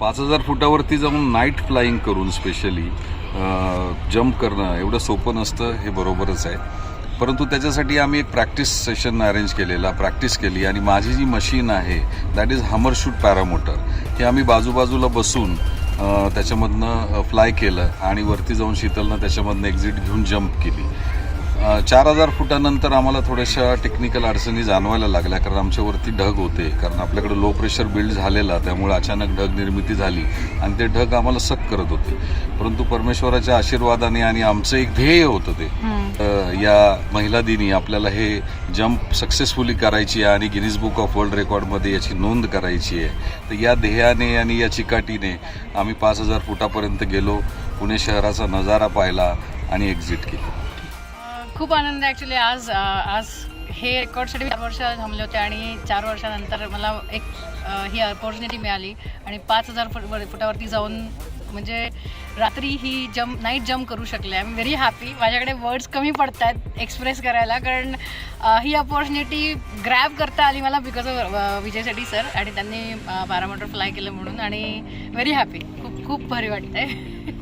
पाच हजार फुटावरती जाऊन नाईट फ्लाईंग करून स्पेशली जम्प करणं एवढं सोपं नसतं हे बरोबरच आहे. परंतु त्याच्यासाठी आम्ही एक प्रॅक्टिस सेशन अरेंज केलेला प्रॅक्टिस केली आणि माझी जी मशीन आहे दॅट इज हमरशूट पॅरामोटर हे आम्ही बाजूबाजूला बसून त्याच्यामधनं फ्लाय केलं आणि वरती जाऊन शीतलनं त्याच्यामधनं एक्झिट घेऊन जम्प केली. चार हजार फुटानंतर आम्हाला थोड्याशा टेक्निकल अडचणी जाणवायला लागल्या कारण आमच्यावरती ढग होते. कारण आपल्याकडे लो प्रेशर बिल्ड झालेला त्यामुळे अचानक ढग निर्मिती झाली आणि ते ढग आम्हाला सक करत होते. परंतु परमेश्वराच्या आशीर्वादाने आणि आमचं एक ध्येय होतं ते. या महिला दिनी आपल्याला हे जम्प सक्सेसफुली करायची आहे आणि गिनीज बुक ऑफ वर्ल्ड रेकॉर्डमध्ये याची नोंद करायची आहे. तर या ध्येयाने आणि या चिकाटीने आम्ही पाच हजार फुटापर्यंत गेलो पुणे शहराचा नजारा पाहिला आणि एक्झिट केली. खूप आनंद आहे ॲक्च्युली आज आज हे रेकॉर्डसाठी चार वर्ष थांबले होते आणि चार वर्षानंतर मला एक ही अपॉर्च्युनिटी मिळाली आणि पाच हजार फुट फुटावरती जाऊन म्हणजे रात्री ही जम्प नाईट जम्प करू शकले. आय एम व्हेरी हॅपी माझ्याकडे वर्ड्स कमी पडत आहेत एक्सप्रेस करायला कारण ही अपॉर्च्युनिटी ग्रॅब करता आली मला because of Vijay Shetty sir आणि त्यांनी पॅरामीटर फ्लाय केलं म्हणून आणि व्हेरी हॅपी खूप खूप भारी वाटतंय.